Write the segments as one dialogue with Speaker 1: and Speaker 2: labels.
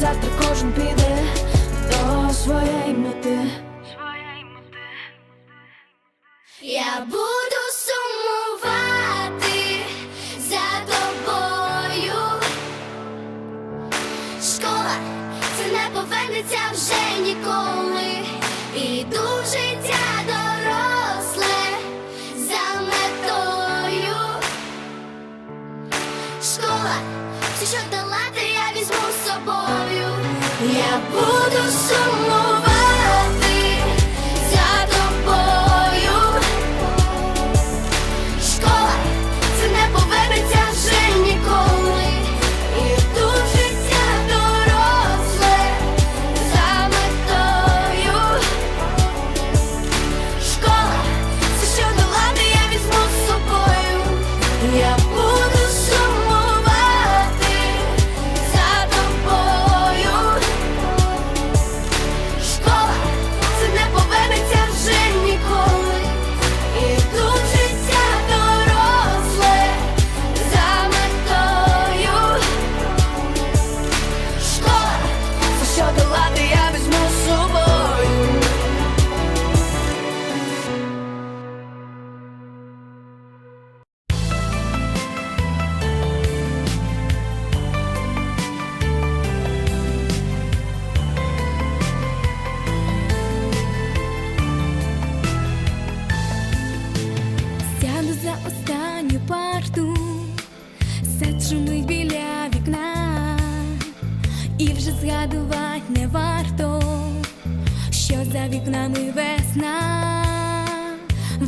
Speaker 1: завтра кожен піде до своєї мети.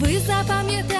Speaker 2: Ви запам'ятайте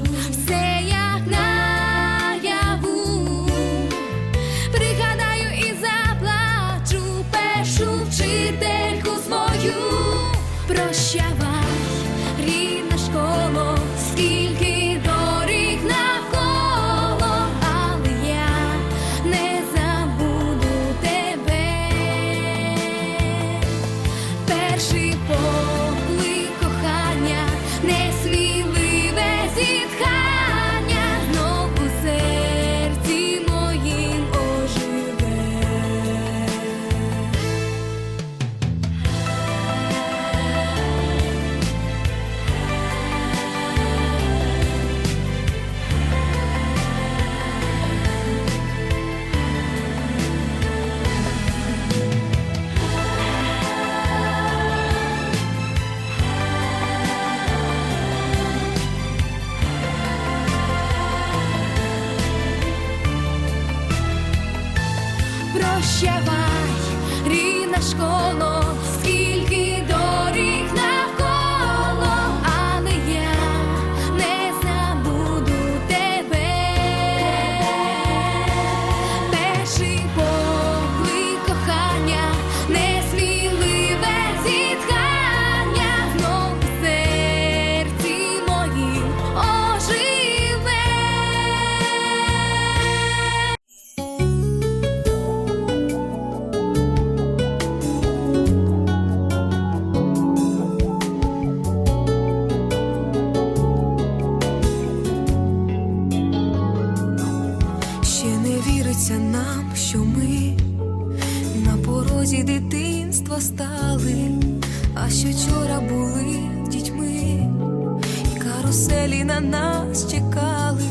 Speaker 2: і каруселі на нас чекали,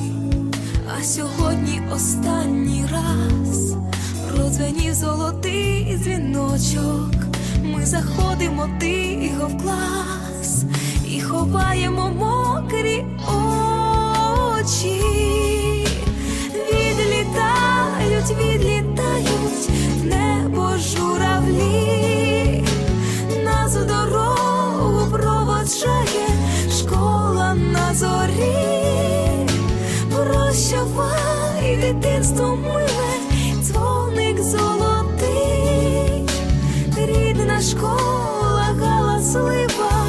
Speaker 2: а сьогодні останній раз продзвенів золотий дзвіночок. Ми заходимо тихо в клас і ховаємо мокрі очі. Відлітають, відлітають в небо журавлі, нас у дорогу проводжає дитинство миле, дзвоник золотий, рідна школа галаслива,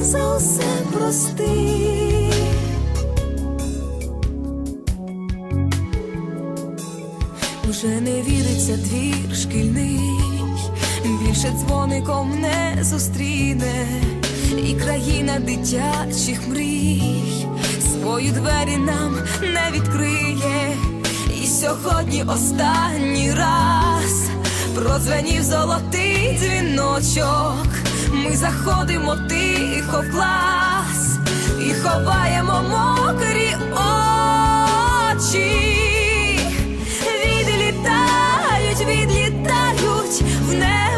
Speaker 2: за усе прости. Вже не віриться двір шкільний, більше дзвоником не зустріне, і країна дитячих мрій свої двері нам не відкриє. Сьогодні останній раз продзвенів золотий дзвіночок. Ми заходимо тихо в клас і ховаємо мокрі очі. Відлітають, відлітають в небо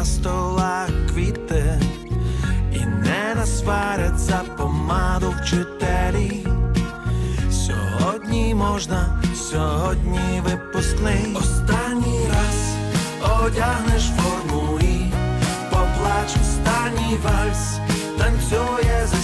Speaker 2: на
Speaker 3: столах квіти, і не насварять за помаду вчителі. Сьогодні можна, сьогодні випускний. Останній раз одягнеш форму і поплач останній вальс, танцює зі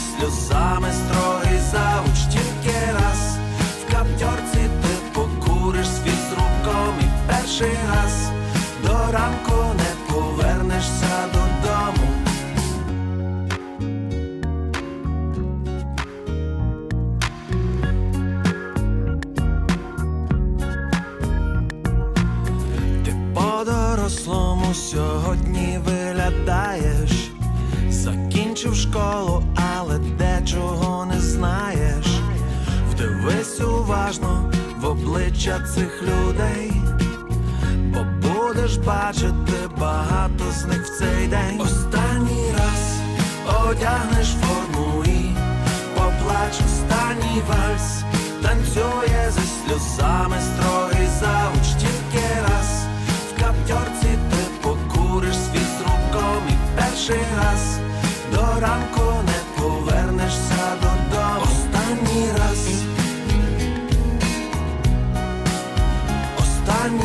Speaker 3: обличчя цих людей, бо будеш бачити багато з них в цей день. Останній раз одягнеш форму і поплач останній вальс, танцює зі сльозами строгий завуч тільки раз. В каптьорці ти покуриш свій з руком і перший раз до ранку не повернешся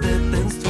Speaker 3: Прощатися з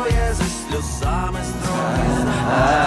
Speaker 3: сльозами завуч.